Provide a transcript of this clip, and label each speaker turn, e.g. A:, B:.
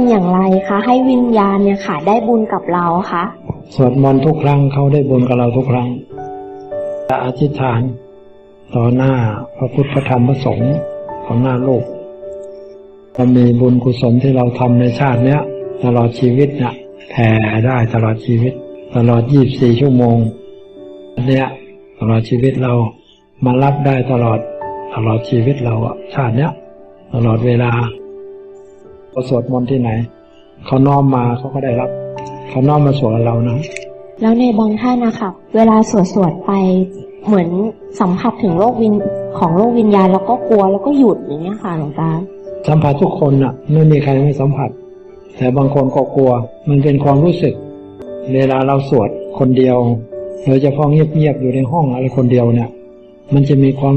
A: ำอย่างไรคะให้วิญญาณเนี่ยค่ะ ได้บุญกับเราคะ
B: สวดมนต์ทุกครั้งเขาได้บุญกับเราทุกครั้งจะอธิษฐาน ต่อหน้าพระพุทธพระธรรมพระสงฆ์ต่อหน้าโลกเรามีบุญกุศลที่เราทำในชาติเนี้ย ตลอดชีวิตเนี่ยแผ่ได้ตลอดชีวิต ตลอด24ชั่วโมงเนี้ยตลอดชีวิตเรามารับได้ตลอดตลอดชีวิตเราอะชาติเนี้ยตลอดเวลา เราสวดมนต์ที่ไหน เขาน้อมมาเขาก็ได้รับ เขาน้อมมาสวดกับเรานะ
A: แล้วในบางท่านนะคะเวลาสวดสวดๆไปเหมือนสัมผัสถึงโลกวิญของโลกวิญญาณแล้วก็กลัวแล้วก็หยุดอย่างเงี้ยค่ะหลวงตา
B: สัมผัสทุกคนน่ะ ไม่มีใครไม่สัมผัส แต่บางคนก็กลัว มันเป็นความรู้สึก เวลาเราสวดคนเดียวโดยเฉพาะเงียบๆอยู่ในห้องอะไรคนเดียวเนี่ย มันจะมีความ